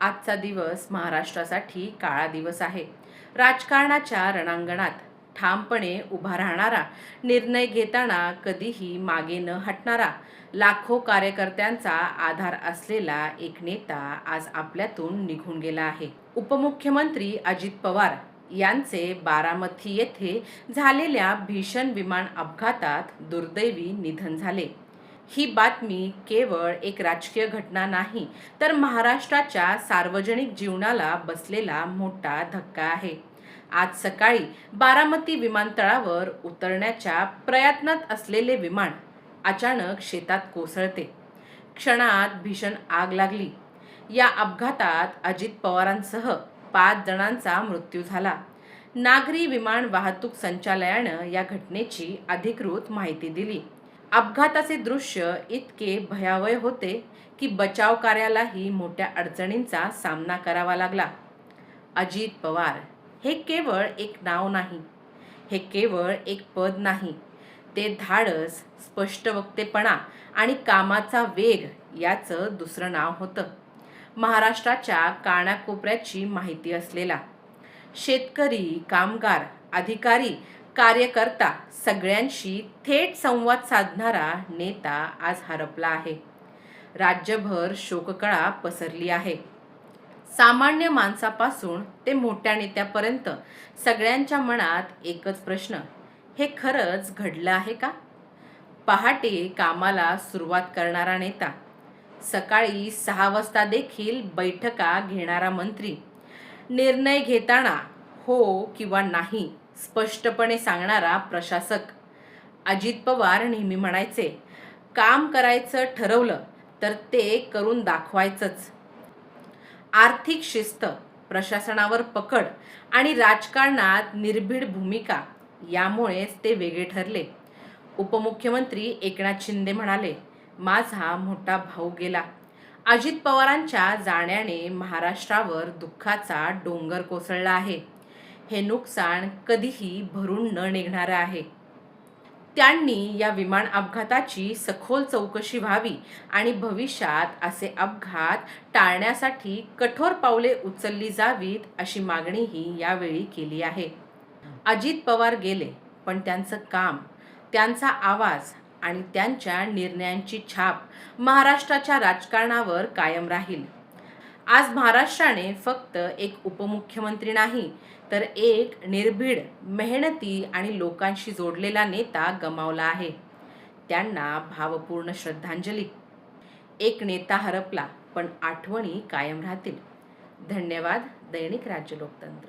आजचा दिवस महाराष्ट्रासाठी काळा दिवस आहे. राजकारणाच्या रणांगणात ठामपणे उभा राहणारा निर्णय घेताना कधीही मागे न हटणारा लाखो कार्यकर्त्यांचा आधार असलेला एक नेता आज आपल्यातून निघून गेला आहे. उपमुख्यमंत्री अजित पवार यांचे बारामती येथे झालेल्या भीषण विमान अपघातात दुर्दैवी निधन झाले. ही बातमी केवळ एक राजकीय घटना नाही तर महाराष्ट्राच्या सार्वजनिक जीवनाला बसलेला मोठा धक्का आहे. आज सकाळी बारामती विमानतळावर उतरण्याच्या प्रयत्नात असलेले विमान अचानक शेतात कोसळते. क्षणात भीषण आग लागली. या अपघातात अजित पवारांसह पाच जणांचा मृत्यू झाला. नागरी विमान वाहतूक संचालयानं या घटनेची अधिकृत माहिती दिली. अपघाताचे दृश्य इतके भयावह होते की बचाव कार्यालाही मोठ्या अडचणींचा सामना करावा लागला. अजित पवार हे केवळ एक नाव नाही. हे केवळ एक पद नाही. ते धाडस स्पष्ट वक्तेपणा आणि कामाचा वेग याचं दुसरं नाव होतं. महाराष्ट्राच्या कानाकोपऱ्याची माहिती असलेला. शेतकरी कामगार अधिकारी कार्यकर्ता सगळ्यांशी थेट संवाद साधणारा नेता आज हरपला आहे. राज्यभर शोककळा पसरली आहे. सामान्य माणसापासून ते मोठ्या नेत्यापर्यंत सगळ्यांच्या मनात एकच प्रश्न हे खरंच घडलं आहे का? पहाटे कामाला सुरुवात करणारा नेता सकाळी सहा वाजता देखील बैठका घेणारा मंत्री निर्णय घेताना हो किंवा नाही स्पष्टपणे सांगणारा प्रशासक. अजित पवार नेहमी म्हणायचे काम करायचं ठरवलं तर ते करून दाखवायचंच. आर्थिक शिस्त प्रशासनावर पकड आणि राजकारणात निर्भीड भूमिका यामुळेच ते वेगळे ठरले. उपमुख्यमंत्री एकनाथ शिंदे म्हणाले माझा मोठा भाऊ गेला. अजित पवारांच्या जाण्याने महाराष्ट्रावर दुःखाचा डोंगर कोसळला आहे. हे नुकसान कधीही भरून न निघणारं आहे. त्यांनी या विमान अपघाताची सखोल चौकशी व्हावी आणि भविष्यात असे अपघात टाळण्यासाठी कठोर पावले उचलली जावीत अशी मागणीही यावेळी केली आहे. अजित पवार गेले पण त्यांचं काम त्यांचा आवाज आणि त्यांच्या निर्णयांची छाप महाराष्ट्राच्या राजकारणावर कायम राहील. आज महाराष्ट्राने फक्त एक उपमुख्यमंत्री नाही तर एक निर्भीड मेहनती आणि लोकांशी जोडलेला नेता गमावला आहे. त्यांना भावपूर्ण श्रद्धांजली. एक नेता हरपला पण आठवणी कायम राहतील. धन्यवाद दैनिक राज्य लोकतंत्र.